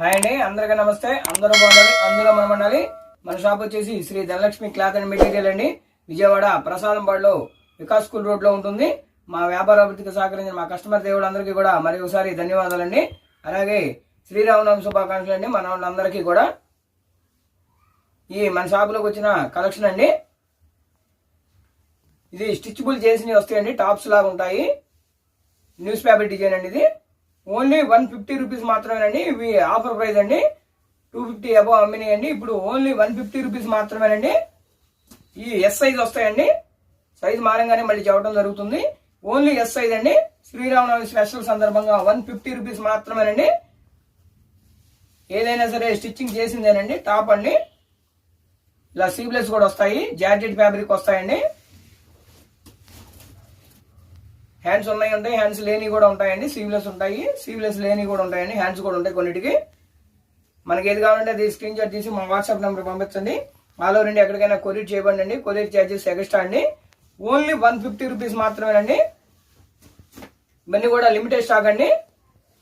Hi అండి అందరికీ నమస్తే. అందరూ బాగుండాలి అందరూ మనం ఉండాలి మన షాప్ వచ్చేసి Sri Dhanalakshmi cloth and material అండి. విజయవాడ ప్రసాదంపాడులో వికాస్ స్కూల్ రోడ్లో ఉంటుంది. మా వ్యాపార అభివృద్ధికి సహకరించిన మా కస్టమర్ దేవుళ్ళందరికీ కూడా మరి ఒకసారి ధన్యవాదాలండి. అలాగే శ్రీరామనవమి శుభాకాంక్షలు అండి మన వాళ్ళందరికీ కూడా. ఈ మన షాపులోకి వచ్చిన కలెక్షన్ అండి. ఇది స్టిచ్బుల్ చేసినవి వస్తాయండి టాప్స్ లాగా ఉంటాయి. న్యూస్ పేపర్ డిజైన్ అండి ఇది. ఓన్లీ వన్ ఫిఫ్టీ రూపీస్ మాత్రమేనండి. ఇవి ఆఫర్ ప్రైస్ అండి. టూ ఫిఫ్టీ అబౌవ్ అమ్మినాయండి. అండి ఇప్పుడు ఓన్లీ వన్ ఫిఫ్టీ రూపీస్ మాత్రమేనండి. ఈ ఎస్ సైజ్ వస్తాయండి. సైజ్ మారంగానే మళ్ళీ చెప్పడం జరుగుతుంది. ఓన్లీ ఎస్ సైజ్ అండి. శ్రీరామనవమి స్పెషల్ సందర్భంగా వన్ ఫిఫ్టీ రూపీస్ మాత్రమేనండి. ఏదైనా సరే స్టిచ్చింగ్ చేసిందేనండి. టాప్ అండి. ఇలా సీబ్లెస్ కూడా వస్తాయి. జార్జెట్ ఫ్యాబ్రిక్ వస్తాయండి. హ్యాండ్స్ ఉన్నాయి ఉంటాయి. హ్యాండ్స్ లేని కూడా ఉంటాయండి. సీవ్లెస్ ఉంటాయి. సీవ్లెస్ లేని కూడా ఉంటాయండి. హ్యాండ్స్ కూడా ఉంటాయి కొన్నిటికి. మనకి ఏది కావాలంటే అది స్క్రీన్ షాట్ తీసి మా వాట్సాప్ నెంబర్ పంపించండి. ఆల్ ఓవర్ ఎక్కడికైనా కొరియర్ చేయబండి అండి కొరియర్ ఛార్జెస్ ఎక్స్ట్రా అండి. ఓన్లీ వన్ ఫిఫ్టీ రూపీస్ మాత్రమేనండి. ఇవన్నీ కూడా లిమిటెడ్ స్టాక్ అండి.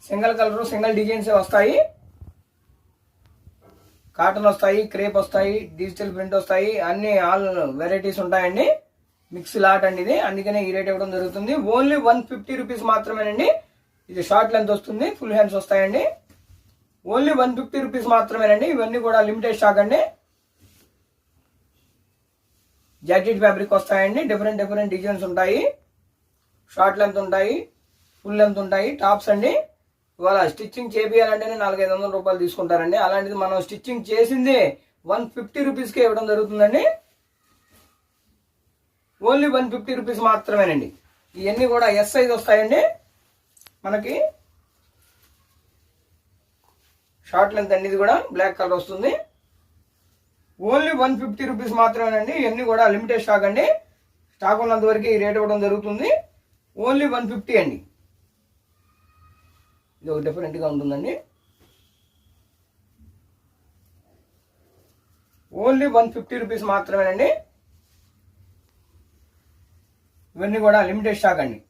సింగిల్ కలర్ సింగిల్ డిజైన్స్ వస్తాయి. కాటన్ వస్తాయి క్రేప్ వస్తాయి డిజిటల్ ప్రింట్ వస్తాయి. అన్ని ఆల్ వెరైటీస్ ఉంటాయండి. మిక్స్ లాట్ అండి ఇది. అందుకనే ఈ రేట్ ఇవ్వడం జరుగుతుంది. ఓన్లీ వన్ ఫిఫ్టీ రూపీస్ మాత్రమేనండి. ఇది షార్ట్ లెంత్ వస్తుంది. ఫుల్ హ్యాండ్స్ వస్తాయండి. ఓన్లీ వన్ ఫిఫ్టీ రూపీస్ మాత్రమేనండి. ఇవన్నీ కూడా లిమిటెడ్ స్టాక్ అండి. జాకెట్ ఫ్యాబ్రిక్ వస్తాయండి. డిఫరెంట్ డిఫరెంట్ డిజైన్స్ ఉంటాయి. షార్ట్ లెంత్ ఉంటాయి. ఫుల్ లెంత్ ఉంటాయి. టాప్స్ అండి. ఇవాళ స్టిచ్చింగ్ చేపియాలంటేనే నాలుగైదు వందల రూపాయలు తీసుకుంటారండి. అలాంటిది మనం స్టిచ్చింగ్ చేసింది వన్ ఫిఫ్టీ రూపీస్కే ఇవ్వడం జరుగుతుందండి. ఓన్లీ వన్ ఫిఫ్టీ రూపీస్ మాత్రమేనండి. ఇవన్నీ కూడా ఎస్ సైజ్ వస్తాయండి. మనకి షార్ట్ లెంత్ అండి ఇది కూడా బ్లాక్ కలర్ వస్తుంది. ఓన్లీ వన్ ఫిఫ్టీ రూపీస్ మాత్రమేనండి. ఇవన్నీ కూడా లిమిటెడ్ స్టాక్ అండి. స్టాక్ ఉన్నంత వరకు ఈ రేట్ ఇవ్వడం జరుగుతుంది. ఓన్లీ వన్ ఫిఫ్టీ అండి. ఇది ఒక డిఫరెంట్గా ఉంటుందండి. ఓన్లీ వన్ ఫిఫ్టీ రూపీస్ మాత్రమేనండి. ఇవన్నీ కూడా లిమిటెడ్ స్టాక్ అండి.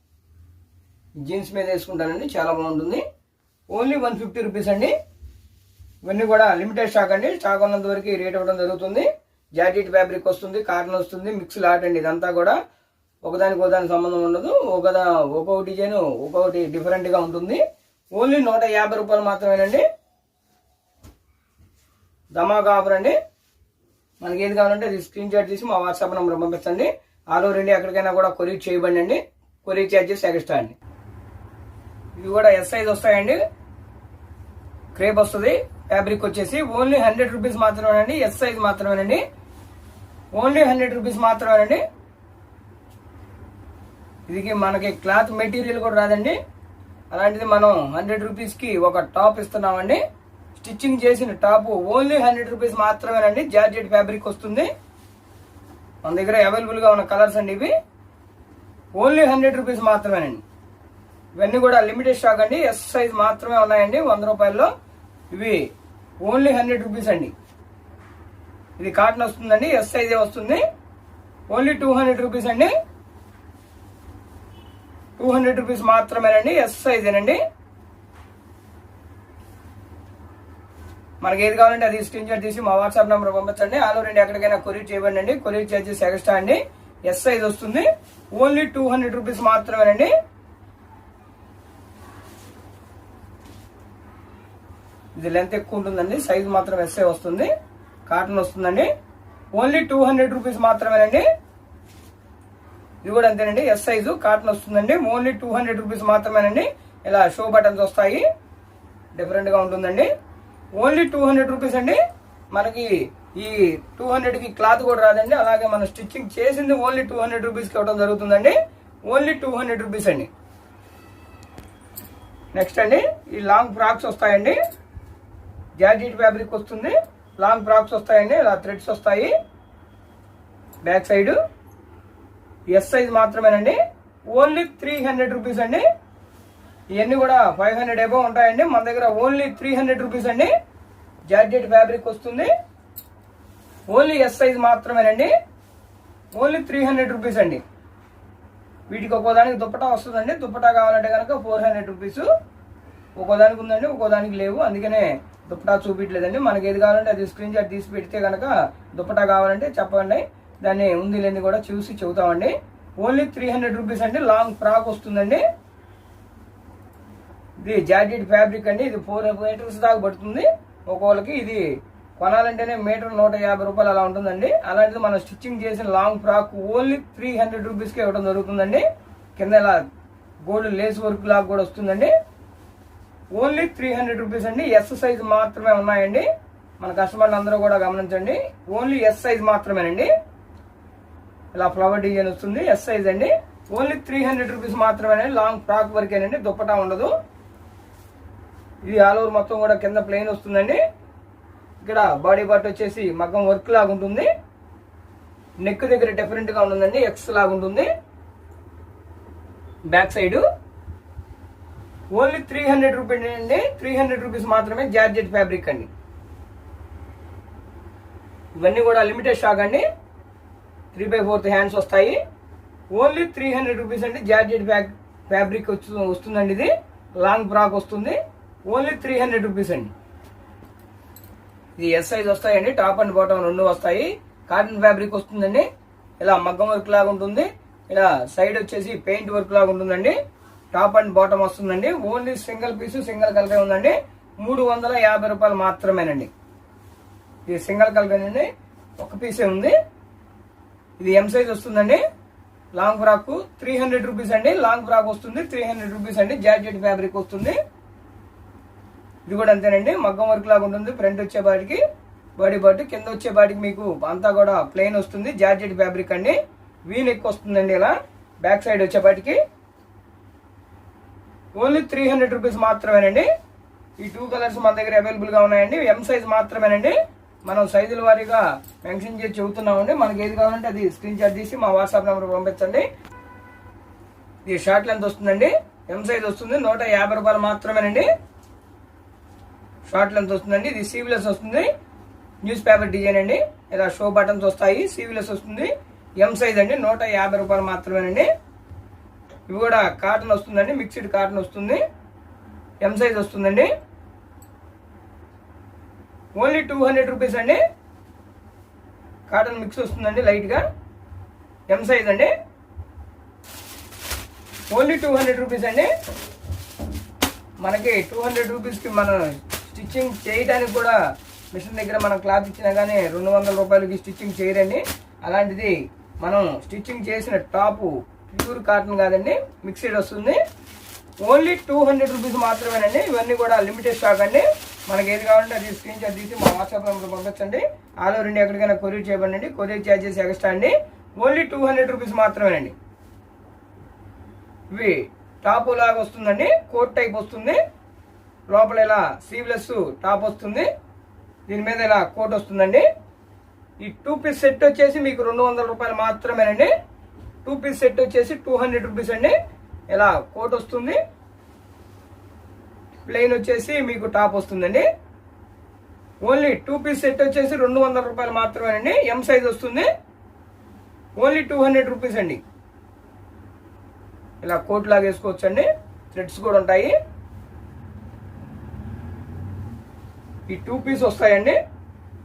జీన్స్ మీద వేసుకుంటానండి చాలా బాగుంటుంది. ఓన్లీ వన్ ఫిఫ్టీ రూపీస్ అండి. ఇవన్నీ కూడా లిమిటెడ్ స్టాక్ అండి. స్టాక్ ఉన్నంత వరకు రేట్ ఇవ్వడం జరుగుతుంది. జాకెట్ ఫ్యాబ్రిక్ వస్తుంది కాటన్ వస్తుంది మిక్స్ లాట్ అండి. ఇదంతా కూడా ఒకదానికి ఒకదానికి సంబంధం ఉండదు. ఒకదా ఒక్కొక్క డిజైన్ ఒక్కొక్కటి డిఫరెంట్గా ఉంటుంది. ఓన్లీ నూట యాభై రూపాయలు మాత్రమేనండి. ధమాకా ఆఫర్ అండి. మనకి ఏది కావాలంటే అది స్క్రీన్ షాట్ తీసి మా వాట్సాప్ నెంబర్ పంపించండి ఆల్ ఓవర్ ఇండియా ఎక్కడికైనా కూడా కొరియర్ చేయబండి అండి కొరియర్ ఛార్జెస్ ఎక్స్ట్రా అండి. ఇవి కూడా ఎస్ సైజ్ వస్తాయండి. క్రేప్ వస్తుంది. ఫ్యాబ్రిక్ వచ్చేసి ఓన్లీ హండ్రెడ్ రూపీస్ మాత్రమేనండి. ఎస్ సైజ్ మాత్రమేనండి. ఓన్లీ హండ్రెడ్ రూపీస్ మాత్రమేనండి. ఇది మనకి క్లాత్ మెటీరియల్ కూడా రాదండి. అలాంటిది మనం హండ్రెడ్ రూపీస్కి ఒక టాప్ ఇస్తున్నామండి. స్టిచ్చింగ్ చేసిన టాప్ ఓన్లీ హండ్రెడ్ రూపీస్ మాత్రమేనండి. జార్జెట్ ఫ్యాబ్రిక్ వస్తుంది. మన దగ్గర అవైలబుల్గా ఉన్న కలర్స్ అండి ఇవి. ఓన్లీ హండ్రెడ్ రూపీస్ మాత్రమేనండి. ఇవన్నీ కూడా లిమిటెడ్ స్టాక్ అండి. ఎస్ సైజ్ మాత్రమే ఉన్నాయండి. వంద రూపాయల్లో. ఇవి ఓన్లీ హండ్రెడ్ రూపీస్ అండి. ఇది కాటన్ వస్తుందండి. ఎస్ సైజే వస్తుంది. ఓన్లీ టూ హండ్రెడ్ రూపీస్ అండి. టూ హండ్రెడ్ రూపీస్ మాత్రమేనండి. ఎస్ సైజేనండి మనకి ఏది కావాలంటే అది స్క్రీన్ షాట్ తీసి మా వాట్సాప్ నెంబర్ పంపించండి. ఆలో రెండు ఎక్కడికైనా కొరియర్ చేయబండి అండి కొరియర్ చార్జెస్ ఎక్స్ట్రా అండి. ఎస్ సైజ్ వస్తుంది. ఓన్లీ టూ హండ్రెడ్ రూపీస్ మాత్రమేనండి. ఇది లెంత్ ఎక్కువ ఉంటుందండి. సైజ్ మాత్రం ఎస్ఐ వస్తుంది. కాటన్ వస్తుందండి. ఓన్లీ టూ హండ్రెడ్ రూపీస్ మాత్రమేనండి. ఇది కూడా అంతేనండి. ఎస్ సైజు కాటన్ వస్తుందండి. ఓన్లీ టూ హండ్రెడ్ రూపీస్ మాత్రమేనండి. ఇలా షో బటన్స్ వస్తాయి. డిఫరెంట్గా ఉంటుందండి. ఓన్లీ టూ హండ్రెడ్ రూపీస్ అండి. మనకి ఈ టూ హండ్రెడ్కి క్లాత్ కూడా రాదండి. అలాగే మనం స్టిచ్చింగ్ చేసింది ఓన్లీ టూ హండ్రెడ్ రూపీస్కి ఇవ్వడం జరుగుతుందండి. ఓన్లీ టూ హండ్రెడ్ రూపీస్ అండి. నెక్స్ట్ అండి ఈ లాంగ్ ఫ్రాక్స్ వస్తాయండి. జార్జెట్ ఫ్యాబ్రిక్ వస్తుంది. లాంగ్ ఫ్రాక్స్ వస్తాయండి. ఇలా థ్రెడ్స్ వస్తాయి. Back side. ఎస్ సైజ్ మాత్రమేనండి. ఓన్లీ త్రీ హండ్రెడ్ రూపీస్ అండి. ఇవన్నీ కూడా ఫైవ్ హండ్రెడ్ ఎబో ఉంటాయండి. మన దగ్గర ఓన్లీ త్రీ హండ్రెడ్ రూపీస్ అండి. జార్జెట్ ఫ్యాబ్రిక్ వస్తుంది. ఓన్లీ ఎస్ సైజ్ మాత్రమేనండి. ఓన్లీ త్రీ హండ్రెడ్ రూపీస్ అండి. వీటికి ఒక్కోదానికి దుప్పటా వస్తుందండి. దుప్పటా కావాలంటే కనుక ఫోర్ హండ్రెడ్ రూపీస్ ఒక్కోదానికి ఉందండి ఒక్కోదానికి లేవు. అందుకనే దుప్పటా చూపించలేదండి. మనకి ఏది కావాలంటే అది స్క్రీన్ షాట్ తీసి పెడితే కనుక దుప్పటా కావాలంటే చెప్పండి. దాన్ని ఉంది లేని కూడా చూసి చెబుతామండి. ఓన్లీ త్రీ హండ్రెడ్ రూపీస్ అండి. లాంగ్ ఫ్రాక్ వస్తుందండి. ఇది జాకెట్ ఫ్యాబ్రిక్ అండి. ఇది ఫోర్ మీటర్స్ దాకా పడుతుంది. ఒక్కొక్కరికి ఇది కొనాలంటేనే మీటర్ నూట యాభై రూపాయలు అలా ఉంటుందండి. అలాంటిది మనం స్టిచ్చింగ్ చేసిన long frock only three hundred రూపీస్కే ఇవ్వడం జరుగుతుందండి. కింద ఇలా గోల్డ్ లేస్ వర్క్ లాగా కూడా వస్తుందండి. ఓన్లీ త్రీ హండ్రెడ్ రూపీస్ అండి. ఎస్ సైజ్ మాత్రమే ఉన్నాయండి. మన కస్టమర్లు అందరూ కూడా గమనించండి. ఓన్లీ ఎస్ సైజ్ మాత్రమేనండి. ఇలా ఫ్లవర్ డిజైన్ వస్తుంది. ఎస్ సైజ్ అండి. ఓన్లీ త్రీ హండ్రెడ్ రూపీస్ మాత్రమే లాంగ్ ఫ్రాక్ వరకేనండి. దుప్పటా ఉండదు. ఇది ఆల్ ఓవర్ మొత్తం కూడా కింద ప్లెయిన్ వస్తుందండి. ఇక్కడ బాడీ పార్ట్ వచ్చేసి మగ్గం వర్క్ లాగా ఉంటుంది. నెక్ దగ్గర డిఫరెంట్గా ఉంటుందండి ఎక్స్ లాగా ఉంటుంది. Back side only three hundred rupees అండి. త్రీ హండ్రెడ్ రూపీస్ మాత్రమే జార్జెట్ ఫ్యాబ్రిక్ అండి. ఇవన్నీ కూడా లిమిటెడ్ స్టాక్ అండి. త్రీ బై ఫోర్త్ హ్యాండ్స్ వస్తాయి. ఓన్లీ త్రీ హండ్రెడ్ రూపీస్ అండి జార్జెట్ ఫ్యాబ్రిక్ వచ్చి వస్తుందండి ఇది. లాంగ్ ఫ్రాక్ వస్తుంది. ఓన్లీ త్రీ హండ్రెడ్ రూపీస్ అండి. ఇది ఎస్ సైజ్ వస్తాయండి. టాప్ అండ్ బాటమ్ రెండు వస్తాయి. కాటన్ ఫ్యాబ్రిక్ వస్తుందండి. ఇలా మగ్గం వర్క్ లాగా ఉంటుంది. ఇలా సైడ్ వచ్చేసి పెయింట్ వర్క్ లాగా ఉంటుందండి. టాప్ అండ్ బాటమ్ వస్తుందండి. Only single piece single colour ఉందండి. మూడు వందల యాభై రూపాయలు మాత్రమేనండి. ఇది సింగిల్ కలర్ అండి. ఒక పీసే ఉంది. ఇది ఎం సైజ్ వస్తుందండి. Long frock three hundred rupees అండి. లాంగ్ ఫ్రాక్ వస్తుంది త్రీ హండ్రెడ్ రూపీస్ అండి. జార్జెట్ ఫ్యాబ్రిక్ వస్తుంది. ఇది కూడా అంతేనండి. మగ్గం వర్క్ లాగా ఉంటుంది. ఫ్రంట్ వచ్చేపాటికి బాడీ పార్ట్ కింద వచ్చేపాటికి మీకు అంతా కూడా ప్లెయిన్ వస్తుంది. జార్జెట్ ఫ్యాబ్రిక్ అండి. వీన్ ఎక్కువ వస్తుందండి ఇలా. బ్యాక్ సైడ్ వచ్చేపాటికి ఓన్లీ త్రీ హండ్రెడ్ రూపీస్ మాత్రమేనండి. ఈ టూ కలర్స్ మన దగ్గర అవైలబుల్గా ఉన్నాయండి. ఎం సైజ్ మాత్రమేనండి. మనం సైజుల వారీగా మెన్షన్ చేసి చెబుతున్నామండి. మనకి ఏది కావాలంటే అది స్క్రీన్ షాట్ తీసి మా వాట్సాప్ నెంబర్ పంపించండి. ఇది షార్ట్ లెంత్ వస్తుందండి. ఎం సైజ్ వస్తుంది. నూట యాభై రూపాయలు మాత్రమేనండి. షార్ట్ లెంత్ వస్తుందండి? ఇది సీవ్లెస్ వస్తుంది. న్యూస్ పేపర్ డిజైన్ అండి. ఇలా షో బటన్స్ వస్తాయి. సీవిలెస్ వస్తుంది. ఎం సైజ్ అండి? నూట యాభై రూపాయలు మాత్రమేనండి. ఇవి కూడా కాటన్ వస్తుందండి. మిక్స్డ్ కాటన్ వస్తుంది. ఎం సైజ్ వస్తుందండి? ఓన్లీ టూ హండ్రెడ్ రూపీస్ అండి. కాటన్ మిక్స్ వస్తుందండి లైట్గా. ఎం సైజ్ అండి? ఓన్లీ టూ హండ్రెడ్ రూపీస్ అండి. మనకి టూ హండ్రెడ్ రూపీస్కి మన స్టిచ్చింగ్ చేయడానికి కూడా మిషన్ దగ్గర మనం క్లాత్ ఇచ్చినా కానీ రెండు వందల రూపాయలకి స్టిచ్చింగ్ చేయరండి. అలాంటిది మనం స్టిచ్చింగ్ చేసిన టాపు ప్యూర్ కాటన్ కాదండి మిక్స్డ్ వస్తుంది. ఓన్లీ టూ హండ్రెడ్ రూపీస్ మాత్రమేనండి ఇవన్నీ కూడా లిమిటెడ్ స్టాక్ అండి. మనకి ఏది కావాలంటే అది స్క్రీన్ షాట్ తీసి మా వాట్సాప్ నెంబర్ పంపించండి ఆలో రెండు ఎక్కడికైనా కొరియర్ చేయబడండి కొరియర్ ఛార్జెస్ ఎక్స్ట్రా అండి. ఓన్లీ టూ హండ్రెడ్ రూపీస్ మాత్రమేనండి. ఇవి టాపు లాగా వస్తుందండి కోట్ టైప్ వస్తుంది. లోపల ఇలా సీవ్లెస్ టాప్ వస్తుంది? దీని మీద ఇలా కోట్ వస్తుందండి? ఈ టూ పీస్ సెట్ వచ్చేసి మీకు రెండు వందల రూపాయలు మాత్రమేనండి. టూ పీస్ సెట్ వచ్చేసి టూ హండ్రెడ్ రూపీస్ అండి. ఇలా కోట్ వస్తుంది? ప్లెయిన్ వచ్చేసి మీకు టాప్ వస్తుందండి. ఓన్లీ టూ పీస్ సెట్ వచ్చేసి రెండు వందల రూపాయలు మాత్రమేనండి. ఎం సైజ్ వస్తుంది. ఓన్లీ టూ హండ్రెడ్ రూపీస్ అండి. ఇలా కోట్ లాగా వేసుకోవచ్చు అండి థ్రెడ్స్ కూడా ఉంటాయి. ఈ టూ పీస్ వస్తాయండి.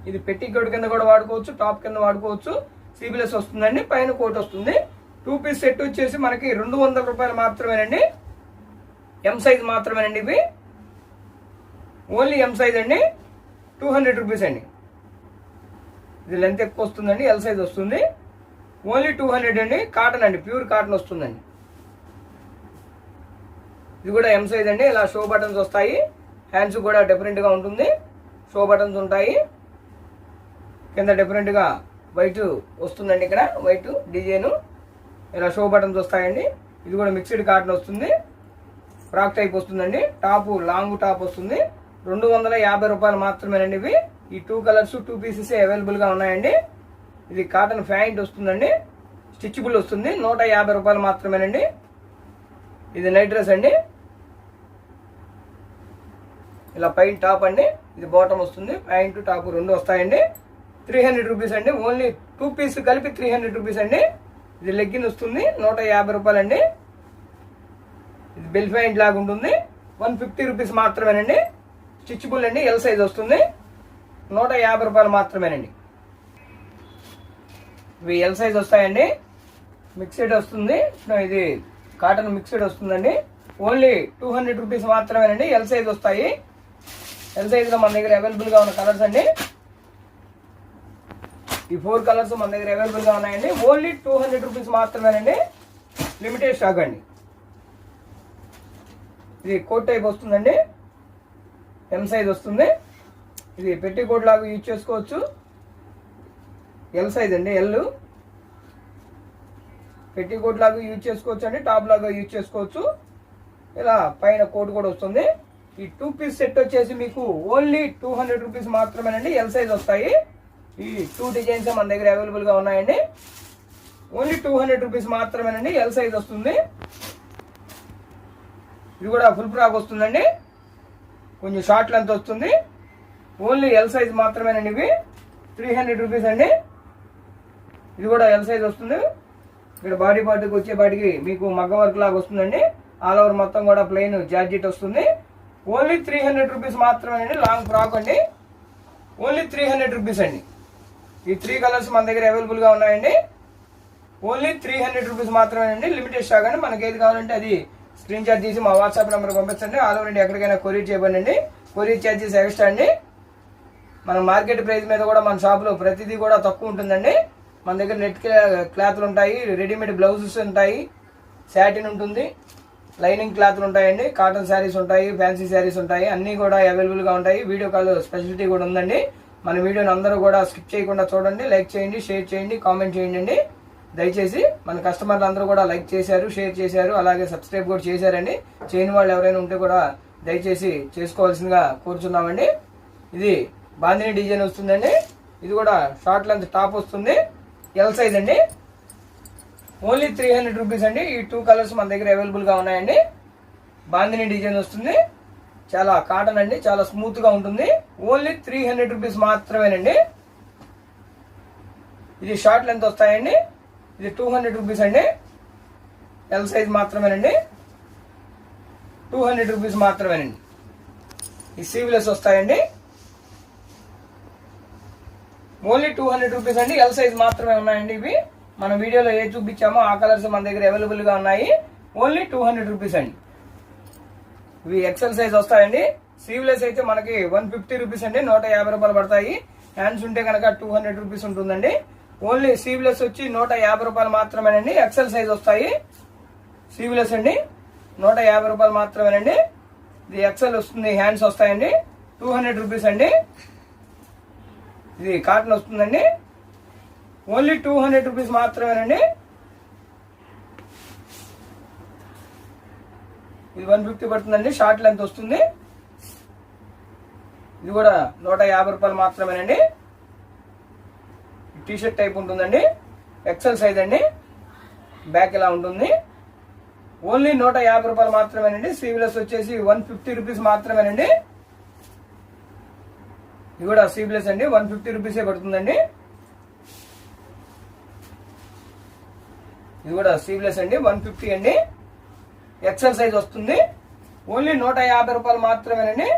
ఇది పెట్టికోట్ కింద కూడా వాడుకోవచ్చు టాప్ కింద వాడుకోవచ్చు. సిబిలెస్ వస్తుందండి పైన కోట్ వస్తుంది. టూ పీస్ సెట్ వచ్చేసి మనకి రెండు వందల రూపాయలు మాత్రమేనండి. ఎం సైజ్ మాత్రమేనండి ఇవి. ఓన్లీ ఎం సైజ్ అండి. టూ హండ్రెడ్ రూపీస్ అండి. ఇది లెంత్ ఎక్కువ వస్తుందండి ఎల్ సైజ్ వస్తుంది. ఓన్లీ టూ హండ్రెడ్ అండి కాటన్ అండి ప్యూర్ కాటన్ వస్తుందండి. ఇది కూడా ఎం సైజ్ అండి ఇలా షో బటన్స్ వస్తాయి. హ్యాండ్స్ కూడా డిఫరెంట్గా ఉంటుంది. షో బటన్స్ ఉంటాయి. కింద డిఫరెంట్గా వైట్ వస్తుందండి ఇక్కడ. వైట్ డిజైన్ ఇలా షో బటన్స్ వస్తాయండి. ఇది కూడా మిక్స్డ్ కాటన్ వస్తుంది. ఫ్రాక్ టైప్ వస్తుందండి. టాప్ లాంగ్ టాప్ వస్తుంది. రెండు వందల యాభై రూపాయలు మాత్రమేనండి ఇవి. ఈ టూ కలర్స్ టూ పీసెస్ అవైలబుల్గా ఉన్నాయండి. ఇది కాటన్ ప్యాంట్ వస్తుందండి. స్టిచ్బుల్ వస్తుంది. నూట యాభై రూపాయలు మాత్రమేనండి. ఇది నైట్ డ్రెస్ అండి. ఇలా పైన టాప్ అండి. ఇది బాటమ్ వస్తుంది. ప్యాంట్ టాప్ రెండు వస్తాయండి. త్రీ హండ్రెడ్ రూపీస్ అండి. ఓన్లీ టూ పీస్ కలిపి త్రీ హండ్రెడ్ రూపీస్ అండి. ఇది లెగ్గిన్ వస్తుంది. నూట యాభై రూపాయలు అండి ఇది బెల్ ప్యాంట్ లాగా ఉంటుంది. వన్ ఫిఫ్టీ రూపీస్ మాత్రమేనండి. స్టిచ్బుల్ అండి. ఎల్ సైజ్ వస్తుంది. నూట యాభై రూపాయలు మాత్రమేనండి. ఇవి ఎల్ సైజ్ వస్తాయండి. మిక్స్డ్ వస్తుంది. ఇది కాటన్ మిక్స్డ్ వస్తుందండి. ఓన్లీ టూ హండ్రెడ్ రూపీస్ మాత్రమేనండి. ఎల్ సైజ్ వస్తాయి. ఎల్ సైజ్లో మన దగ్గర అవైలబుల్గా ఉన్న కలర్స్ అండి. ఈ ఫోర్ కలర్స్ మన దగ్గర అవైలబుల్గా ఉన్నాయండి. ఓన్లీ టూ హండ్రెడ్ రూపీస్ మాత్రమేనండి. లిమిటెడ్ స్టాక్ అండి. ఇది కోట్ టైప్ వస్తుందండి. ఎం సైజ్ వస్తుంది. ఇది పెట్టి కోట్ లాగా యూజ్ చేసుకోవచ్చు. ఎల్ సైజ్ అండి ఎల్ పెట్టి కోట్ లాగా యూజ్ చేసుకోవచ్చు అండి. టాప్ లాగా యూజ్ చేసుకోవచ్చు. ఇలా పైన కోట్ కూడా వస్తుంది. ఈ టూ పీస్ సెట్ వచ్చేసి మీకు ఓన్లీ టూ హండ్రెడ్ రూపీస్ మాత్రమేనండి. ఎల్ సైజ్ వస్తాయి. ఈ టూ డిజైన్స్ మన దగ్గర అవైలబుల్గా ఉన్నాయండి. ఓన్లీ టూ హండ్రెడ్ రూపీస్ మాత్రమేనండి. ఎల్ సైజ్ వస్తుంది. ఇది కూడా ఫుల్ ఫ్రాక్ వస్తుందండి. కొంచెం షార్ట్ లెంత్ వస్తుంది. ఓన్లీ ఎల్ సైజ్ మాత్రమేనండి ఇవి. త్రీ హండ్రెడ్ రూపీస్ అండి. ఇది కూడా ఎల్ సైజ్ వస్తుంది. ఇక్కడ బాడీ పార్ట్కి వచ్చేపాటికి మీకు మగ్గ వర్క్ లాగా వస్తుందండి. ఆల్ ఓవర్ మొత్తం కూడా ప్లెయిన్ జార్జెట్ వస్తుంది. ఓన్లీ త్రీ హండ్రెడ్ రూపీస్ మాత్రమే అండి లాంగ్ ఫ్రాక్ అండి. ఓన్లీ త్రీ హండ్రెడ్ రూపీస్ అండి. ఈ త్రీ కలర్స్ మన దగ్గర అవైలబుల్గా ఉన్నాయండి. ఓన్లీ త్రీ హండ్రెడ్ రూపీస్ మాత్రమేనండి. లిమిటెడ్ స్టాక్ అండి. మనకి ఏది కావాలంటే అది స్క్రీన్ షాట్ తీసి మా వాట్సాప్ నెంబర్ పంపించండి. ఆల్ ఓవర్ ఇండియా ఎక్కడికైనా కొరియర్ చేయబడండి. కొరియర్ ఛార్జెస్ ఎక్స్ట్రా అండి. మన మార్కెట్ ప్రైస్ మీద కూడా మన షాప్లో ప్రతిదీ కూడా తక్కువ ఉంటుందండి. మన దగ్గర నెట్ క్లాత్లు ఉంటాయి. రెడీమేడ్ బ్లౌజెస్ ఉంటాయి. శాటిన్ ఉంటుంది. లైనింగ్ క్లాత్లు ఉంటాయండి కాటన్ శారీస్ ఉంటాయి ఫ్యాన్సీ శారీస్ ఉంటాయి అన్నీ కూడా అవైలబుల్గా ఉంటాయి. వీడియో కాల్ స్పెషాలిటీ కూడా ఉందండి. మన వీడియోని అందరూ కూడా స్కిప్ చేయకుండా చూడండి లైక్ చేయండి షేర్ చేయండి కామెంట్ చేయండి దయచేసి మన కస్టమర్లు అందరూ కూడా లైక్ చేశారు షేర్ చేశారు అలాగే సబ్స్క్రైబ్ కూడా చేశారండి. చేయని వాళ్ళు ఎవరైనా ఉంటే కూడా దయచేసి చేసుకోవాల్సిందిగా కోరుచున్నామండి. ఇది బాంధిని డిజైన్ వస్తుందండి. ఇది కూడా షార్ట్ లెంత్ టాప్ వస్తుంది. ఎల్ సైజ్ అండి. ఓన్లీ త్రీ హండ్రెడ్ రూపీస్ అండి. ఈ టూ కలర్స్ మన దగ్గర అవైలబుల్గా ఉన్నాయండి. బాందిని డిజైన్ వస్తుంది. చాలా కాటన్ అండి. చాలా స్మూత్గా ఉంటుంది. ఓన్లీ త్రీ హండ్రెడ్ రూపీస్ మాత్రమేనండి. ఇది షార్ట్ లెంత్ వస్తాయండి. ఇది టూ హండ్రెడ్ రూపీస్ అండి. ఎల్ సైజ్ మాత్రమేనండి. టూ హండ్రెడ్ రూపీస్ మాత్రమేనండి. ఈ సీవ్లెస్ వస్తాయండి. ఓన్లీ టూ హండ్రెడ్ రూపీస్ అండి. ఎల్ సైజ్ మాత్రమే ఉన్నాయండి ఇవి. మన వీడియోలో ఏ చూపించామో ఆ కలర్స్ మన దగ్గర అవైలబుల్గా ఉన్నాయి. ఓన్లీ టూ హండ్రెడ్ రూపీస్ అండి. ఇవి ఎక్సెల్ సైజ్ వస్తాయండి. సీవ్లెస్ అయితే మనకి వన్ ఫిఫ్టీ రూపీస్ అండి. నూట యాభై రూపాయలు పడతాయి. హ్యాండ్స్ ఉంటే కనుక టూ హండ్రెడ్ రూపీస్ ఉంటుందండి. ఓన్లీ సీవ్లెస్ వచ్చి నూట యాభై రూపాయలు మాత్రమేనండి. ఎక్సెల్ సైజ్ వస్తాయి. స్లీవ్లెస్ అండి. నూట యాభై రూపాయలు మాత్రమేనండి. ఇది ఎక్సెల్ వస్తుంది. హ్యాండ్స్ వస్తాయండి. టూ హండ్రెడ్ రూపీస్ అండి. ఇది కాటన్ వస్తుందండి. ఓన్లీ టూ హండ్రెడ్ రూపీస్ మాత్రమేనండి. ఇది వన్ ఫిఫ్టీ పడుతుందండి షార్ట్ లెంత్ వస్తుంది. ఇది కూడా నూట యాభై రూపాయలు మాత్రమేనండి. టీషర్ట్ టైప్ ఉంటుందండి. ఎక్సెల్ సైజ్ అండి. బ్యాక్ ఇలా ఉంటుంది. ఓన్లీ నూట యాభై రూపాయలు మాత్రమేనండి. సీవ్లెస్ వచ్చేసి వన్ ఫిఫ్టీ రూపీస్ మాత్రమేనండి. ఇది కూడా సీవ్లెస్ అండి. వన్ ఫిఫ్టీ రూపీసే పడుతుందండి. ఇది కూడా సీవ్లెస్ అండి వన్ ఫిఫ్టీ అండి. ఎక్సెల్ సైజ్ వస్తుంది. ఓన్లీ నూట యాభై రూపాయలు మాత్రమేనండి.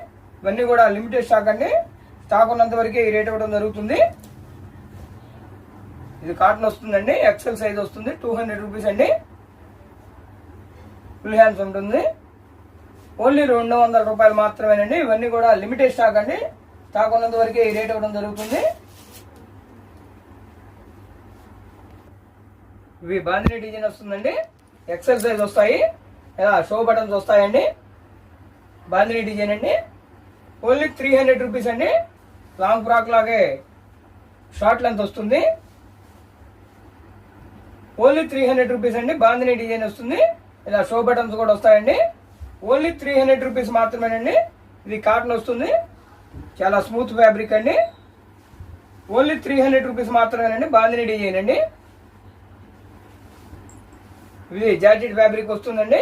ఇవన్నీ కూడా లిమిటెడ్ స్టాక్ అండి. స్టాక్ ఉన్నంత వరకే ఈ రేట్ ఇవ్వడం జరుగుతుంది. ఇది కాటన్ వస్తుందండి. ఎక్సెల్ సైజ్ వస్తుంది. టూ హండ్రెడ్ రూపీస్ అండి. ఫుల్ హ్యాండ్స్ ఉంటుంది. ఓన్లీ రెండు వందల రూపాయలు మాత్రమేనండి. ఇవన్నీ కూడా లిమిటెడ్ స్టాక్ అండి. స్టాక్ ఉన్నంత వరకే ఈ రేట్ ఇవ్వడం జరుగుతుంది. ఇవి బాందిని డిజైన్ వస్తుందండి. ఎక్సెల్ సైజ్ వస్తాయి. ఇలా షో బటన్స్ వస్తాయండి. బాంధిని డిజైన్ అండి. ఓన్లీ త్రీ హండ్రెడ్ రూపీస్ అండి. లాంగ్ ఫ్రాక్ లాగే షార్ట్ లెంత్ వస్తుంది. ఓన్లీ త్రీ హండ్రెడ్ రూపీస్ అండి. బాందిని డిజైన్ వస్తుంది. ఇలా షో బటన్స్ కూడా వస్తాయండి. ఓన్లీ త్రీ హండ్రెడ్ రూపీస్ మాత్రమేనండి. ఇది కాటన్ వస్తుంది. చాలా స్మూత్ ఫ్యాబ్రిక్ అండి. ఓన్లీ త్రీ హండ్రెడ్ రూపీస్ మాత్రమేనండి. బాందిని డిజైన్ అండి. ఇది జార్జెట్ ఫ్యాబ్రిక్ వస్తుందండి.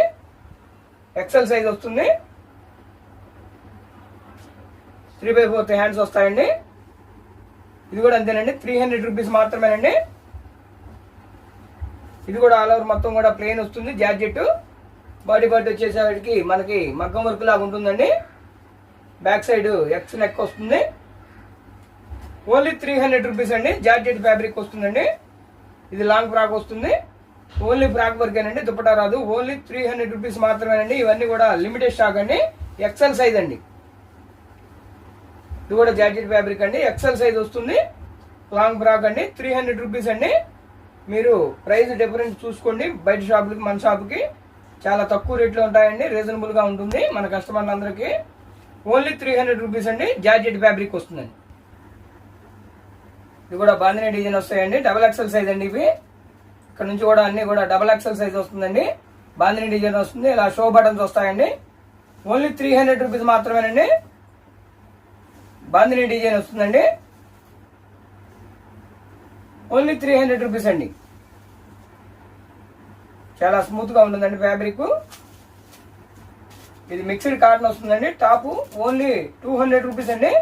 ఎక్సెల్ సైజ్ వస్తుంది. త్రీ బై ఫోర్త్ హ్యాండ్స్ వస్తాయండి. ఇది కూడా అంతేనండి. త్రీ హండ్రెడ్ రూపీస్ మాత్రమేనండి. ఇది కూడా ఆల్ ఓవర్ మొత్తం కూడా ప్లెయిన్ వస్తుంది. జార్జెట్ బాడీ పార్ట్ వచ్చేసరికి మనకి మగ్గం వర్క్ లాగా ఉంటుందండి. బ్యాక్ సైడ్ ఎక్స్ నెక్ వస్తుంది. ఓన్లీ త్రీ హండ్రెడ్ రూపీస్ అండి. జార్జెట్ ఫ్యాబ్రిక్ వస్తుందండి. ఇది లాంగ్ ఫ్రాక్ వస్తుంది. ఓన్లీ ఫ్రాక్ వర్కేనండి దుప్పటా రాదు. ఓన్లీ త్రీ హండ్రెడ్ రూపీస్ మాత్రమేనండి. ఇవన్నీ కూడా లిమిటెడ్ స్టాక్ అండి. ఎక్సెల్ సైజ్ అండి. ఇది కూడా జాకెట్ ఫ్యాబ్రిక్ అండి. ఎక్సెల్ సైజ్ వస్తుంది. లాంగ్ ఫ్రాక్ అండి. త్రీ హండ్రెడ్ రూపీస్ అండి. మీరు ప్రైస్ డిఫరెన్స్ చూసుకోండి. బయట షాపులకి మన షాప్కి చాలా తక్కువ రేట్లో ఉంటాయండి. రీజనబుల్గా ఉంటుంది మన కస్టమర్లందరికీ. ఓన్లీ త్రీ హండ్రెడ్ రూపీస్ అండి. జార్జెట్ ఫ్యాబ్రిక్ వస్తుందండి. ఇది కూడా బాందిని డిజైన్ వస్తాయండి. డబల్ ఎక్సెల్ సైజ్ అండి ఇవి. ఇక్కడ నుంచి కూడా అన్ని కూడా డబల్ ఎక్సెల్ సైజ్ వస్తుందండి. బాంధిని డిజైన్ వస్తుంది. ఇలా షో బటన్స్ వస్తాయండి. ఓన్లీ త్రీ హండ్రెడ్ రూపీస్ మాత్రమేనండి. బాంధిని డిజైన్ వస్తుందండి. ఓన్లీ త్రీ హండ్రెడ్ రూపీస్ అండి. చాలా స్మూత్గా ఉంటుందండి ఫ్యాబ్రిక్ ఇది మిక్స్డ్ కాటన్ వస్తుందండి. Top only two hundred rupees అండి.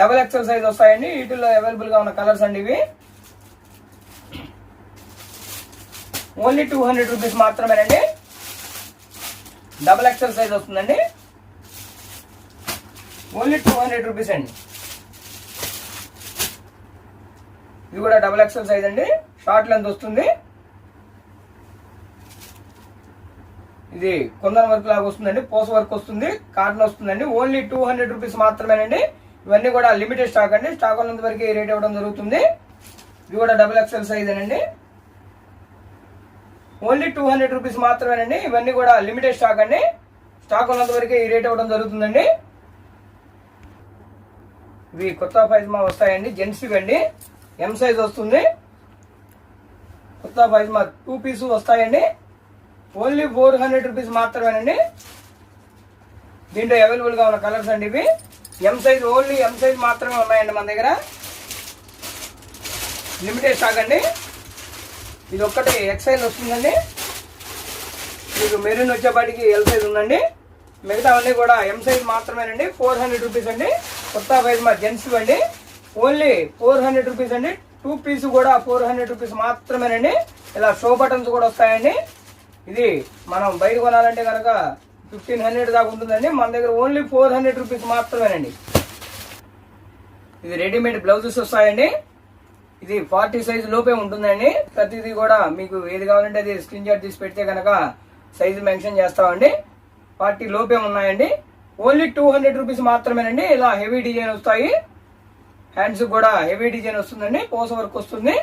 డబల్ ఎక్సెల్ సైజ్ వస్తాయండి. వీటిల్లో అవైలబుల్గా ఉన్న కలర్స్ అండి ఇవి. ఓన్లీ టూ హండ్రెడ్ రూపీస్ మాత్రమేనండి. డబల్ ఎక్సెల్ సైజ్ వస్తుందండి. ఓన్లీ టూ హండ్రెడ్ రూపీస్ అండి. ఇది కూడా డబల్ ఎక్సెల్ సైజ్ అండి. షార్ట్ లెంత్ వస్తుంది. ఇది కుందన్ వర్క్ లాగా వస్తుందండి. పోస్ వర్క్ వస్తుంది. కాటన్ వస్తుందండి. ఓన్లీ టూ హండ్రెడ్ రూపీస్ మాత్రమేనండి. ఇవన్నీ కూడా లిమిటెడ్ స్టాక్ అండి. స్టాక్ ఉన్నంత వరకు రేట్ ఇవ్వడం జరుగుతుంది. ఇది కూడా డబుల్ ఎక్స్ఎల్ సైజ్ అండి. ఓన్లీ టూ హండ్రెడ్ రూపీస్ మాత్రమేనండి. ఇవన్నీ కూడా లిమిటెడ్ స్టాక్ అండి. స్టాక్ ఉన్నంత వరకు ఈ రేట్ ఇవ్వడం జరుగుతుందండి. ఇవి కొత్త పైజ్మా వస్తాయండి. జెంట్స్ ఇవ్వండి ఎం సైజ్ వస్తుంది. కొత్త పైజ్మా టూ పీస్ వస్తాయండి. ఓన్లీ ఫోర్ హండ్రెడ్ రూపీస్ మాత్రమేనండి. దీంట్లో అవైలబుల్గా ఉన్న కలర్స్ అండి ఇవి. M size only M size మాత్రమే ఉన్నాయండి మన దగ్గర. లిమిటెడ్ స్టాక్ అండి. ఇది ఒక్కటి ఎక్సైజ్ వస్తుందండి మీకు మెరూన్ వచ్చేపాటికి ఎల్ సైజ్ ఉందండి. మిగతా అన్నీ కూడా ఎం సైజ్ మాత్రమేనండి. ఫోర్ హండ్రెడ్ రూపీస్ అండి. కొత్త సైజ్ మా జెంట్స్ అండి. ఓన్లీ ఫోర్ హండ్రెడ్ రూపీస్ అండి. టూ పీస్ కూడా ఫోర్ హండ్రెడ్ రూపీస్ మాత్రమేనండి. ఇలా షో బటన్స్ కూడా వస్తాయండి. ఇది మనం బయట కొనాలంటే కనుక ఫిఫ్టీన్ హండ్రెడ్ దాకా ఉంటుందండి. మన దగ్గర ఓన్లీ ఫోర్ హండ్రెడ్ రూపీస్ మాత్రమేనండి. ఇది రెడీమేడ్ బ్లౌజెస్ వస్తాయండి. ఇది ఫార్టీ సైజ్ లోపే ఉంటుందండి. ప్రతిదీ కూడా మీకు ఏది కావాలంటే అది స్క్రీన్ షాట్ తీసి పెడితే కనుక సైజు మెన్షన్ చేస్తామండి. ఫార్టీ లోపే ఉన్నాయండి. ఓన్లీ టూ హండ్రెడ్ రూపీస్ మాత్రమేనండి. ఇలా హెవీ డిజైన్ వస్తాయి. హ్యాండ్స్ కూడా హెవీ డిజైన్ వస్తుందండి. పోస వర్క్ వస్తుంది.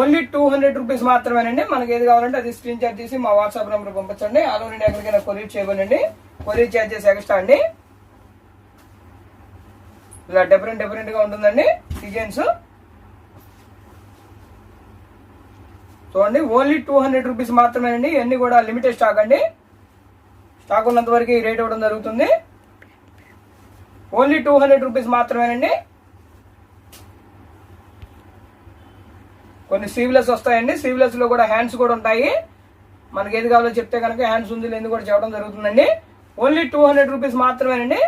ఓన్లీ టూ హండ్రెడ్ రూపీస్ మాత్రమేనండి. మనకి ఏది కావాలంటే అది స్క్రీన్ షాట్ తీసి మా వాట్సాప్ నెంబర్ పంపించండి. ఆలో నుండి ఎక్కడికైనా కొరియర్ చేయబడండి కొరియర్ ఛార్జెస్ ఎక్స్ట్రా అండి. ఇలా డిఫరెంట్ డిఫరెంట్గా ఉంటుందండి డిజైన్స్. చూడండి ఓన్లీ టూ హండ్రెడ్ రూపీస్ మాత్రమే అండి ఇవన్నీ కూడా లిమిటెడ్ స్టాక్ అండి. స్టాక్ ఉన్నంత వరకు ఈ రేట్ ఇవ్వడం జరుగుతుంది. ఓన్లీ టూ హండ్రెడ్ రూపీస్ మాత్రమేనండి. కొన్ని సీవ్లెస్ వస్తాయండి. సీవ్లెస్లో కూడా హ్యాండ్స్ కూడా ఉంటాయి. మనకి ఏది కావాలో చెప్తే కనుక హ్యాండ్స్ ఉంది లేదు కూడా చెప్పడం జరుగుతుందండి. ఓన్లీ టూ హండ్రెడ్ రూపీస్ మాత్రమేనండి.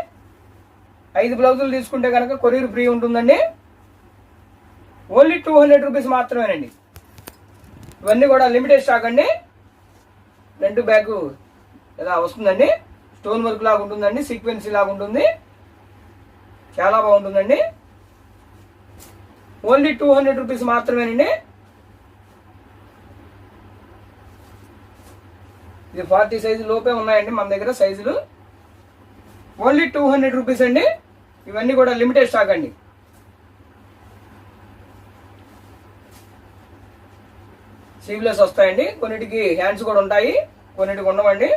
ఐదు బ్లౌజులు తీసుకుంటే కనుక కొరియర్ ఫ్రీ ఉంటుందండి. ఓన్లీ టూ హండ్రెడ్ రూపీస్ మాత్రమేనండి. ఇవన్నీ కూడా లిమిటెడ్ స్టాక్ అండి. రెండు బ్యాగ్ ఇలా వస్తుందండి? స్టోన్ వర్క్ లాగా ఉంటుందండి సీక్వెన్సీ లాగా ఉంటుంది. చాలా బాగుంటుందండి. ఓన్లీ టూ హండ్రెడ్ రూపీస్ మాత్రమేనండి. ఇది ఫార్టీ సైజు లోపే ఉన్నాయండి మన దగ్గర సైజులు ఓన్లీ టూ హండ్రెడ్ రూపీస్ అండి. ఇవన్నీ కూడా లిమిటెడ్ స్టాక్ అండి. సీవ్లెస్ వస్తాయండి. కొన్నిటికి హ్యాండ్స్ కూడా ఉంటాయి. కొన్నిటికి ఉండవండి.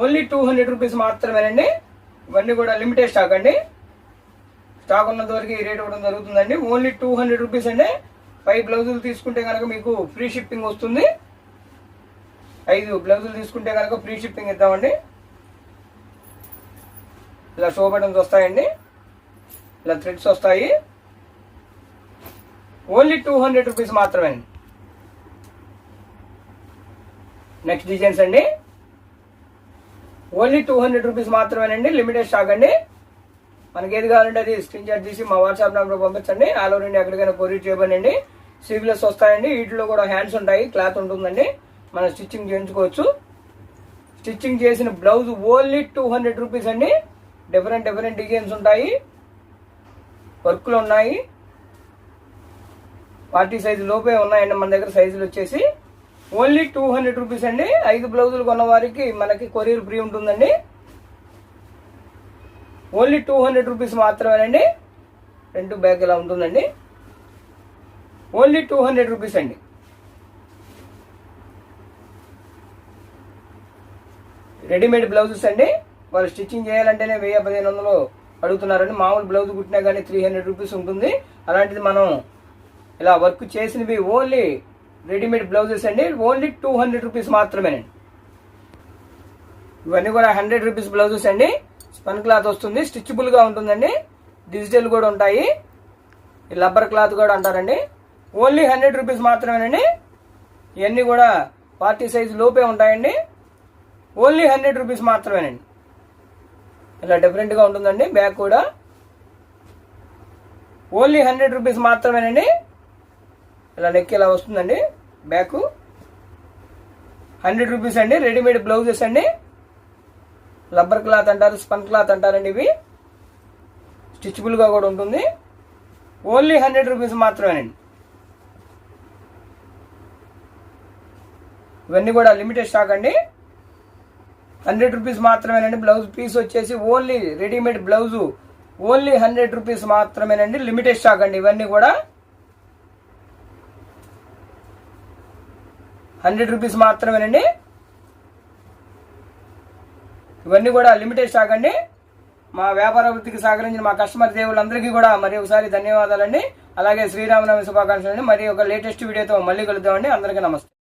ఓన్లీ టూ హండ్రెడ్ రూపీస్ మాత్రమేనండి. ఇవన్నీ కూడా లిమిటెడ్ స్టాక్ అండి. స్టాక్ ఉన్నంత వరకు ఈ రేట్ ఇవ్వడం జరుగుతుందండి. ఓన్లీ టూ హండ్రెడ్ రూపీస్ అండి. ఫైవ్ బ్లౌజులు తీసుకుంటే కనుక మీకు ఫ్రీ షిప్పింగ్ వస్తుంది. ఐదు బ్లౌజులు తీసుకుంటే కనుక ఫ్రీ షిప్పింగ్ ఇద్దామండి. ఇలా షో బటన్స్ వస్తాయండి. ఇలా థ్రెడ్స్ వస్తాయి. ఓన్లీ టూ హండ్రెడ్ రూపీస్ మాత్రమే నెక్స్ట్ డిజైన్స్ అండి. ఓన్లీ టూ హండ్రెడ్ రూపీస్ మాత్రమేనండి. లిమిటెడ్ స్టాక్ అండి. మనకి ఏది కావాలంటే అది స్క్రీన్ షాట్ తీసి మా వాట్సాప్ నెంబర్ పంపించండి. ఆల్ ఓవర్ ఇండియా ఎక్కడికైనా కొరియర్ చేయబడండి సీవ్లెస్ వస్తాయండి. వీటిలో కూడా హ్యాండ్స్ ఉంటాయి. క్లాత్ ఉంటుందండి. మనం స్టిచ్చింగ్ చేయించుకోవచ్చు. స్టిచ్చింగ్ చేసిన blouse only two hundred rupees అండి. డిఫరెంట్ డిఫరెంట్ డిజైన్స్ ఉంటాయి. వర్క్లు ఉన్నాయి. పార్టీ సైజు లోపే ఉన్నాయండి. మన దగ్గర సైజులు వచ్చేసి ఓన్లీ టూ హండ్రెడ్ రూపీస్ అండి. ఐదు బ్లౌజులు కొన్న వారికి మనకి కొరియర్ ఫ్రీ ఉంటుందండి. ఓన్లీ టూ హండ్రెడ్ రూపీస్ మాత్రమేనండి. రెండు బ్యాగ్ ఇలా ఉంటుందండి. ఓన్లీ టూ హండ్రెడ్ రూపీస్ అండి. రెడీమేడ్ బ్లౌజెస్ అండి. వాళ్ళు స్టిచ్చింగ్ చేయాలంటేనే వెయ్యి పదిహేను వందలు అడుగుతున్నారండి. మామూలు బ్లౌజ్ కుట్టినా కానీ త్రీ హండ్రెడ్ రూపీస్ ఉంటుంది. అలాంటిది మనం ఇలా వర్క్ చేసినవి ఓన్లీ రెడీమేడ్ బ్లౌజెస్ అండి. ఓన్లీ టూ హండ్రెడ్ రూపీస్ మాత్రమేనండి. ఇవన్నీ కూడా హండ్రెడ్ రూపీస్ బ్లౌజెస్ అండి. స్పన్ క్లాత్ వస్తుంది. స్టిచ్బుల్గా ఉంటుందండి. డిజిటల్ కూడా ఉంటాయి. లబ్బర్ రబ్బర్ క్లాత్ కూడా అంటారండి. ఓన్లీ హండ్రెడ్ రూపీస్ మాత్రమేనండి. ఇవన్నీ కూడా పార్టీ సైజ్ లోపే ఉంటాయండి. ఓన్లీ హండ్రెడ్ రూపీస్ మాత్రమేనండి. ఇలా డిఫరెంట్గా ఉంటుందండి. బ్యాగ్ కూడా. ఓన్లీ హండ్రెడ్ రూపీస్ మాత్రమేనండి. ఇలా నెక్ ఇలా వస్తుందండి. బ్యాక్. హండ్రెడ్ రూపీస్ అండి రెడీమేడ్ బ్లౌజెస్ అండి. రబ్బర్ క్లాత్ అంటారు స్పన్ క్లాత్ అంటారండి ఇవి. స్టిచ్బుల్గా కూడా ఉంటుంది. ఓన్లీ హండ్రెడ్ రూపీస్ మాత్రమేనండి. ఇవన్నీ కూడా లిమిటెడ్ స్టాక్ అండి. హండ్రెడ్ రూపీస్ మాత్రమేనండి బ్లౌజ్ పీస్ వచ్చేసి only readymade blouse. Only hundred rupees మాత్రమేనండి లిమిటెడ్ స్టాక్ అండి ఇవన్నీ కూడా. హండ్రెడ్ రూపీస్ మాత్రమేనండి. ఇవన్నీ కూడా లిమిటెడ్ స్టాక్ అండి. మా వ్యాపార వృత్తికి సహకరించిన మా కస్టమర్ దేవుళ్ళందరికీ కూడా మరి ఒకసారి ధన్యవాదాలండి. అలాగే శ్రీరామనవమి శుభాకాంక్షలు అండి మరి ఒక లేటెస్ట్ వీడియోతో మళ్ళీ కలుద్దామండి. అందరికీ నమస్తే.